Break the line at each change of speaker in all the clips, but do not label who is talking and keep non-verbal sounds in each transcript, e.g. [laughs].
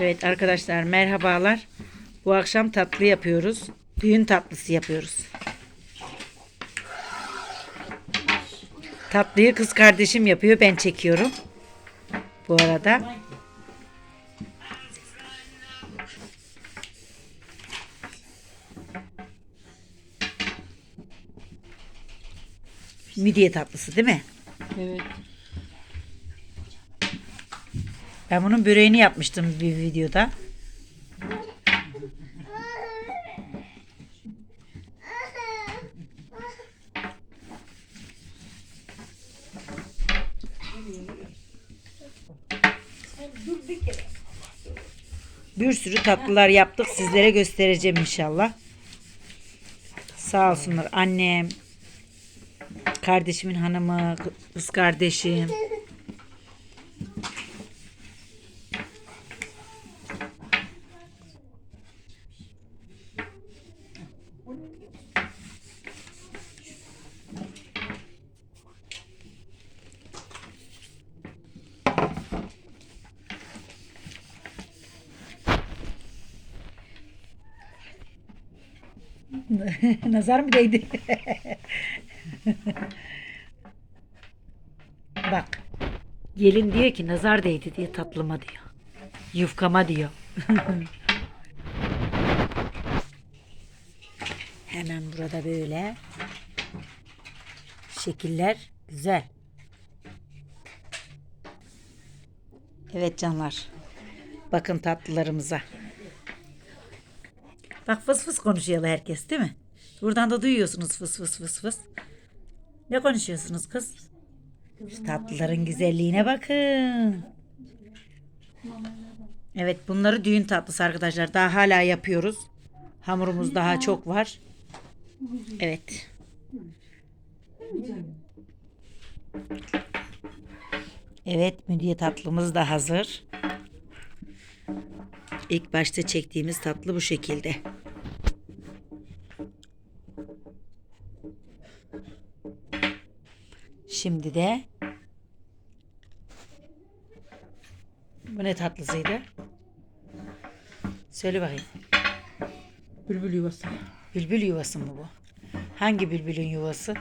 Evet arkadaşlar merhabalar. Bu akşam tatlı yapıyoruz. Düğün tatlısı yapıyoruz. Tatlıyı kız kardeşim yapıyor. Ben çekiyorum. Bu arada. Midye tatlısı değil mi?
Evet.
Ben bunun böreğini yapmıştım bir videoda. Bir sürü tatlılar yaptık. Sizlere göstereceğim inşallah. Sağ olsunlar annem, kardeşimin hanımı, kız kardeşim. [laughs] Nazar mı değdi? Bak. Gelin diyor ki nazar değdi diye tatlıma diyor. Yufkama diyor. [laughs] Hemen burada böyle şekiller güzel. Evet canlar. Bakın tatlılarımıza. Bak fıs fıs konuşuyor herkes değil mi? Buradan da duyuyorsunuz fıs fıs fıs fıs. Ne konuşuyorsunuz kız? Şu tatlıların güzelliğine bakın. Evet bunları düğün tatlısı arkadaşlar. Daha hala yapıyoruz. Hamurumuz daha çok var. Evet. Evet müdiye tatlımız da hazır. İlk başta çektiğimiz tatlı bu şekilde. Şimdi de bu ne tatlısıydı? Söyle bakayım.
Bülbül yuvası.
Bülbül yuvası mı bu? Hangi bülbülün yuvası?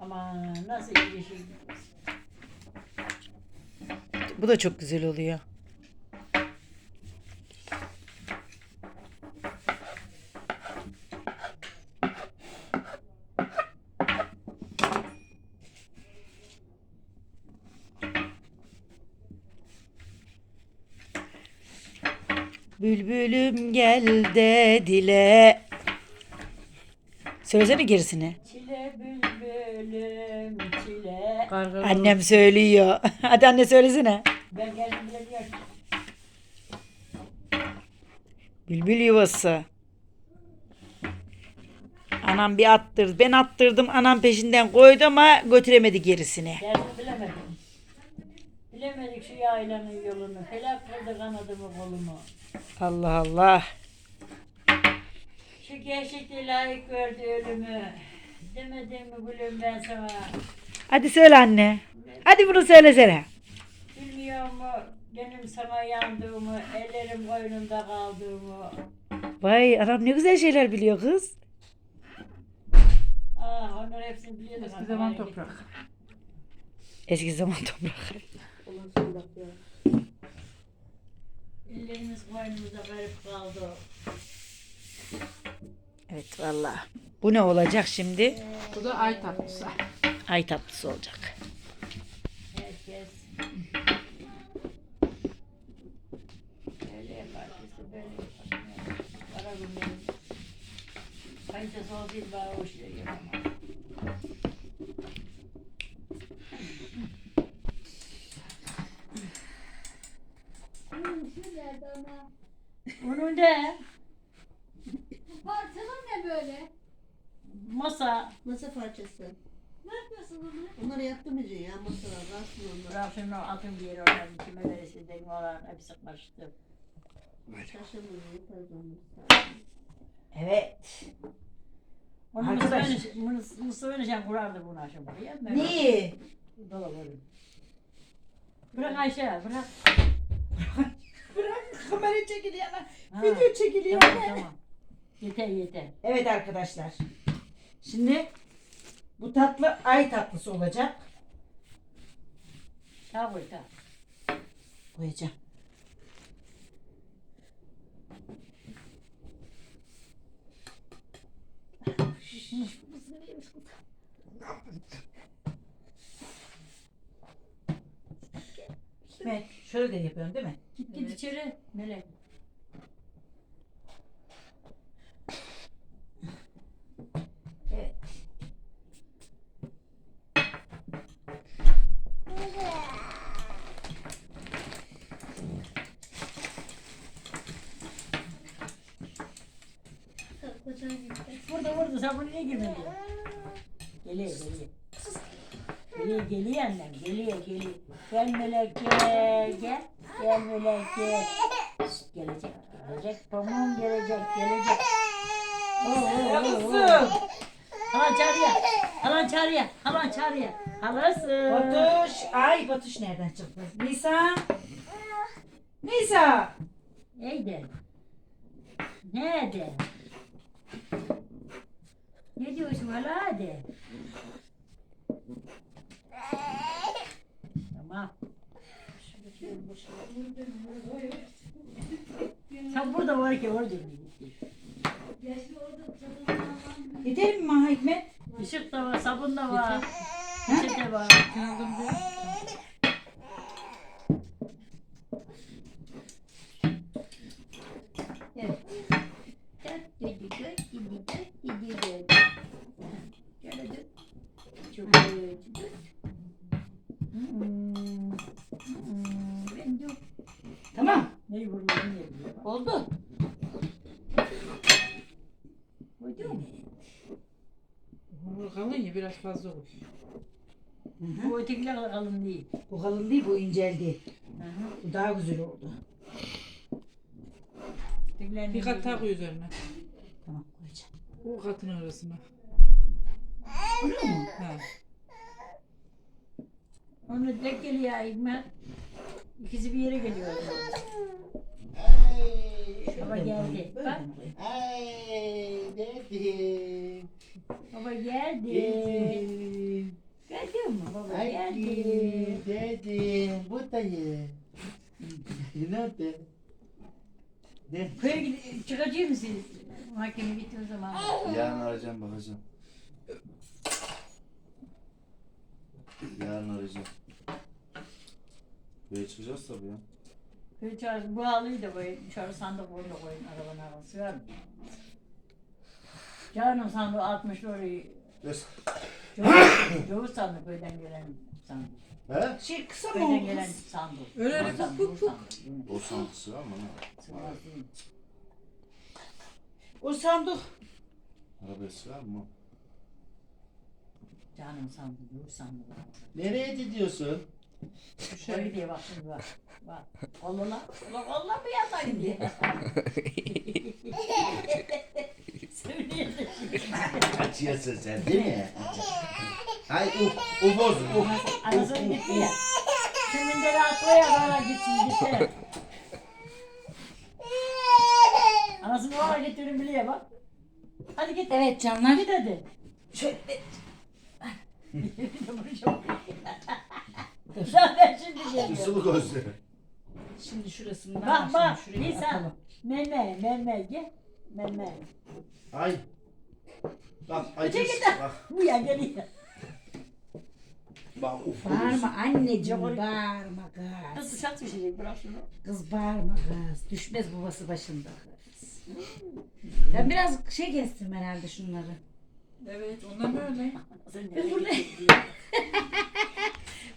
Ama nasıl bir şey.
Bu da çok güzel oluyor. Bülbülüm gel de dile. Söylesene gerisini.
Çile bülbülüm çile.
Annem söylüyor. [laughs] Hadi anne söylesene.
Ben geldim bilemiyorum.
Bülbül yuvası. Anam bir attırdı. Ben attırdım. Anam peşinden koydu ama götüremedi gerisini.
Geldim. Bilemedik şu yaylanın yolunu. Felak kıldı kanadımı kolumu.
Allah Allah.
Şu gençlikte layık gördü ölümü. Demedim mi gülüm ben sana?
Hadi söyle anne. Hadi bunu söylesene.
Bilmiyor mu benim sana yandığımı, ellerim koynumda kaldığımı.
Vay anam ne güzel şeyler biliyor kız.
Ah onlar hepsini biliyorduk.
Eski zaman toprak.
Eski zaman toprak.
Ellerimiz koynumuzda garip kaldı.
Evet vallahi. Bu ne olacak şimdi?
Bu da ay tatlısı.
Ay tatlısı olacak.
Herkes öyle yapar, biz de böyle yapar. Para günlerim. Kalitesi olsaydı bana o işleri yapamam.
Nerede ama?
Bunun da
Parçalar ne böyle?
Masa,
parçası.
Ne yapıyorsun onu?
Onları yaptım Ece ya masalar rastlı onlar.
rafımın altın bir yeri oradan kime verirsin olan hepsi karıştı.
Çarşamba günü yaparız onları.
Evet.
Onu
Arkadaş.
Mustafa Mustafa Önüşen kurardı bunu aşağı buraya. Ben-
Neyi?
Öyle. Bırak Ayşe bırak.
Bırak kamera çekiliyor ama.
Ha,
Video çekiliyor.
Tamam tamam. Yeter yeter.
Evet arkadaşlar. Şimdi bu tatlı ay tatlısı olacak.
Sağ koy sağ.
Koyacağım. Evet, şöyle de yapıyorum değil mi?
Git git içeri. Melek.
Evet.
Kocaman gitti.
Burada sen bunu niye girmedin? Geliyor geliyor. Geliyor geliyor annem geliyor geliyor. Gel melek gel gel. Gel melek gel. Şşt, gelecek gelecek. Pamuğum gelecek gelecek. Oo, oo, oo.
Kızım.
Halan çağırıyor. Halan çağırıyor. Halan çağırıyor. Halası.
Batuş. Ay Batuş nereden çıktı? Nisa. Nisa.
Neydi? Nerede? Ne diyorsun hala hadi? Tamam. Sen burada var ki orada.
Yeter mi Hikmet?
Işık da var, sabun da var. Peçete var. Evet. Çok iyi. Hmm. Hmm. Ben yok.
Tamam.
Neyi vurmadın ne biliyor.
Oldu.
Koydun mu?
Bu kalın ya biraz fazla olur.
Bu ötekiler kalın değil.
Bu kalın değil bu inceldi.
Hı hı.
Bu daha güzel oldu.
Ötekiler
Bir kat tak
değil.
üzerine.
Tamam koyacağım.
O katın arasına.
Bunu mu?
Ha.
Onu tek geliyor İkmen. İkisi bir yere geliyor. Baba geldi. Bak?
Ay dedim.
Baba geldi.
Dedim.
Geldi mi baba geldi.
dedim. Buradayım. [laughs] Nerede? Ne?
Köye gidip çıkacak mısınız? Mahkeme gitti o zaman.
Yarın arayacağım bakacağım. Yarın arayacağım. Böyle çıkacağız tabii ya.
Köy çağrısı bu halıyı da koyun. Sandık onu da koyun. Arabanın arası var mı? Canım sandığı 60 orayı.
Yes.
Çoğu [coughs] sandık köyden gelen sandık.
He?
Şey kısa mı
Köyden
oldu
gelen sandık.
Öyle öyle puk
o
puk puk.
O santısı var mı? ne?
O sandık.
Arabaya sığar mı?
Canım sandık, yoğurt sandık.
Nereye gidiyorsun?
Şöyle diye bak şimdi bak. Bak. Allah Allah. Allah Allah mı yatan diye. [laughs] Şimdi. [laughs]
Açıyorsun sen değil mi? Hay uf, ufoz, uf.
Anasını gitti ya. Şimdi de rahat koya bana gitsin gitti. Anasını oraya getirin biliyor bak. Hadi git.
Evet canlar.
Git hadi.
Şöyle. [laughs]
Zaten şimdi geliyor.
Sulu gözlü.
Şimdi şurasından
Bak bak.
Şuraya
Nisa.
atalım.
Meme meme gel. Meme.
Ay. Bak
Öteki
acısı.
de-
Bak,
Bu ya geliyor.
bak uf.
Bağırma anneciğim
Yok,
bağırma kız.
Nasıl şart düşecek bırak şunu.
Kız bağırma kız. Düşmez babası başında kız. Ben biraz şey kestim herhalde şunları.
Evet ondan böyle. [laughs]
Sen gittin? [laughs]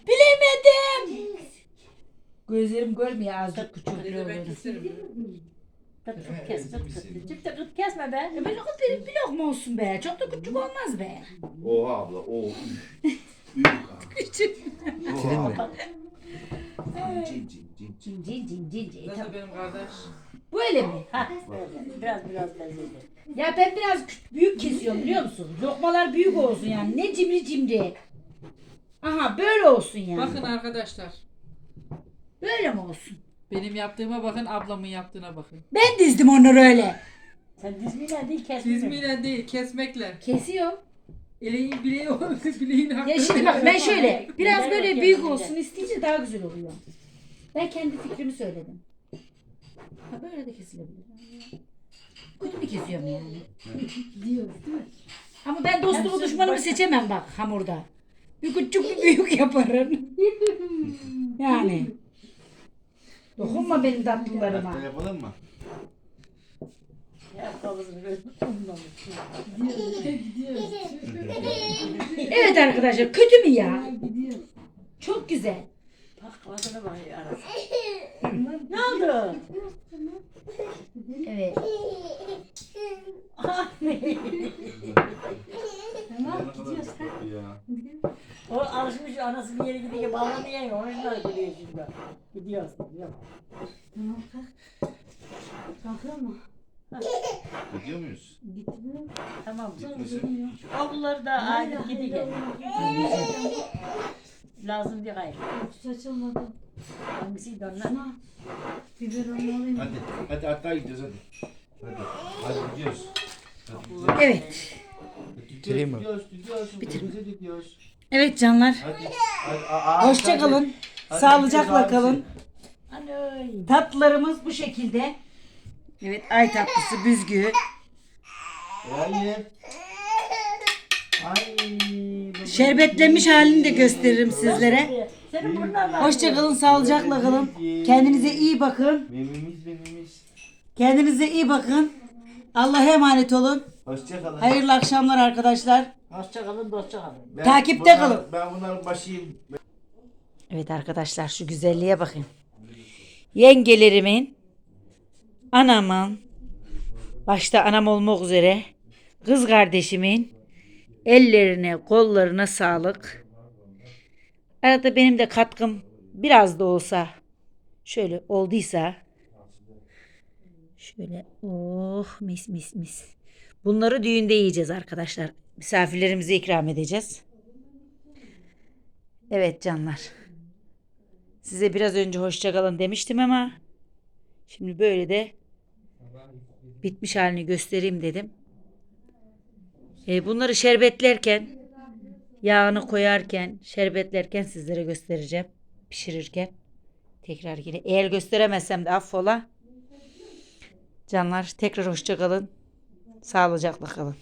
Bilemedim. Gözlerim görmüyor azıcık
de ben
olduğunu.
keserim.
Kıt kıt kes kıt kıt. De kıt kesme be.
E ben o benim bir lokma olsun be. Çok da küçük olmaz be.
Oha abla, o. Büyük abi. [laughs]
Küçük.
Oha abla. Cin cin cin cin.
Cin cin cin cin cin.
Nasıl benim kardeş?
Böyle mi?
Ha. Biraz biraz lezzetli.
Ya ben biraz büyük kesiyorum biliyor musun? Lokmalar büyük olsun yani. Ne cimri cimri. Aha böyle olsun yani.
Bakın arkadaşlar.
Böyle mi olsun?
Benim yaptığıma bakın, ablamın yaptığına bakın.
Ben dizdim onları öyle.
Sen dizmeyle değil kesmeyle.
Dizmeyle değil, kesmekle.
Kesiyor.
Eleğin bileği, [laughs] bileğin hakkı.
Ya şimdi bak ben şöyle biraz böyle büyük olsun isteyince daha güzel oluyor. Ben kendi fikrimi söyledim. Ha böyle de kesilebilir. Kötü mü kesiyorum yani? Diyoruz değil mi? Ama ben dostumu düşmanımı seçemem bak hamurda. Bir küçük bir büyük yaparım. [laughs] yani. Dokunma benim tatlılarıma.
Hatta yapalım mı?
Evet arkadaşlar kötü mü ya? Çok güzel.
Bak kafasına bak ya arası. ne oldu?
Evet.
Tamam gidiyoruz. Ya.
O alışmış anası bir yere gidiyor bağlanıyor ya. Onun için gidiyor şimdi. Gidiyoruz. Gidiyoruz.
Kalkıyor mu?
Gidiyor muyuz?
Tamam.
Gitmesi.
Okulları da ayrı gidiyor. Lazım değil gayrı.
Hiç açılmadı.
Hangisiydi onlar?
Şuna biberonunu alayım.
Hadi. Hadi hatta gidiyoruz hadi. Hadi. Hadi gidiyoruz. Hadi gidiyoruz.
Evet.
Gidiyoruz, gidiyoruz, gidiyoruz. Bitirme. gidiyoruz.
Evet canlar.
Hadi. hadi. Aa,
Hoşça
hadi.
kalın.
Hadi
Sağlıcakla
gidiyoruz
kalın. Tatlılarımız bu şekilde. Evet ay tatlısı büzgü.
Hayır. Ay.
Şerbetlenmiş halini de gösteririm sizlere. Hoşça kalın, sağlıcakla kalın. Kendinize iyi bakın.
Memimiz memimiz.
Kendinize iyi bakın. Allah'a emanet olun.
Hoşça kalın.
Hayırlı akşamlar arkadaşlar.
Hoşça kalın, dostça kalın.
Ben
Takipte
bunlar-
kalın.
Ben bunların başıyım.
Evet arkadaşlar şu güzelliğe bakın. Yengelerimin, anamın, başta anam olmak üzere kız kardeşimin ellerine kollarına sağlık. Arada benim de katkım biraz da olsa şöyle olduysa şöyle oh mis mis mis. Bunları düğünde yiyeceğiz arkadaşlar. Misafirlerimize ikram edeceğiz. Evet canlar. Size biraz önce hoşça kalın demiştim ama şimdi böyle de bitmiş halini göstereyim dedim. E, bunları şerbetlerken yağını koyarken şerbetlerken sizlere göstereceğim. Pişirirken tekrar yine eğer gösteremezsem de affola. Canlar tekrar hoşça kalın. Sağlıcakla kalın.